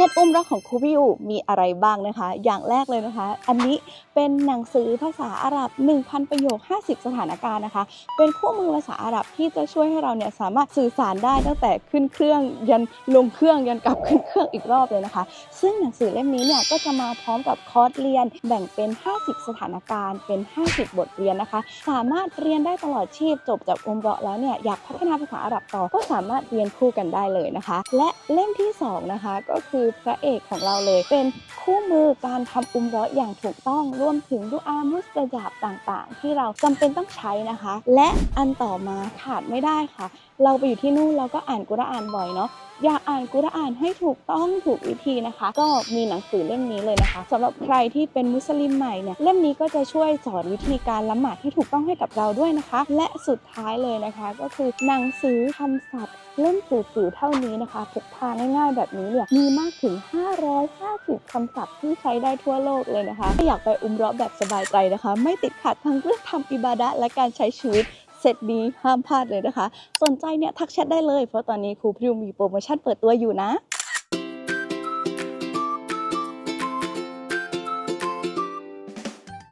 ซตอุ้มรักของครูพิวมีอะไรบ้างนะคะ อย่างแรกเลยนะคะ อันนี้เป็นหนังสือภาษาอาหรับ 1,000 ประโยค 50 สถานการณ์นะคะ เป็นคู่มือภาษาอาหรับที่จะช่วยให้เราเนี่ยสามารถสื่อสารได้ตั้งแต่ขึ้นเครื่องยันลงเครื่องยันกลับขึ้นเครื่องอีกรอบเลยนะคะ ซึ่งหนังสือเล่มนี้เนี่ยก็จะมาพร้อมกับคอร์สเรียนแบ่งเป็น 50 สถานการณ์ เป็น 50 บทเรียนนะคะ สามารถเรียนได้ตลอดชีพจบจากอุมเราะแล้วเนี่ยอยากพัฒนาภาษาอาหรับต่อก็สามารถเรียนคู่กันได้เลยนะคะ และเล่มที่สองนะคะก็คือพระเอกของเราเลย เป็นคู่มือการทำอุมร้ออย่างถูกต้องรวมถึงดุอามุสตยาบต่างๆ ที่เราจำเป็นต้องใช้นะคะ และอันต่อมาขาดไม่ได้ค่ะ เราไปอยู่ที่นู่นเราก็อ่านกุรอานบ่อยเนาะ อยากอ่านกุรอานให้ถูกต้องถูกวิธีนะคะ ก็มีหนังสือเล่มนี้เลยนะคะสำหรับใครที่เป็นมุสลิมใหม่เนี่ยเล่มนี้ก็จะช่วยสอนวิธีการละหมาดที่ถูกต้องให้กับเราด้วยนะคะ และสุดท้ายเลยนะคะ ก็คือหนังสือคำศัพท์เล่มจิ๋วๆเท่านี้นะคะพกพาง่ายๆ แบบนี้เนี่ยมีมากถึง 550คำศัพท์ที่ใช้ได้ทั่วโลกเลยนะคะถ้าอยากไปอุมเราะแบบสบายใจนะคะ ไม่ติดขัดทั้งเรื่องทำอิบาดะและการใช้ชีวิต เสร็จดีห้ามพลาดเลยนะคะ สนใจเนี่ยทักแชทได้เลย เพราะตอนนี้ครูพิวมีโปรโมชั่นเปิดตัวอยู่นะ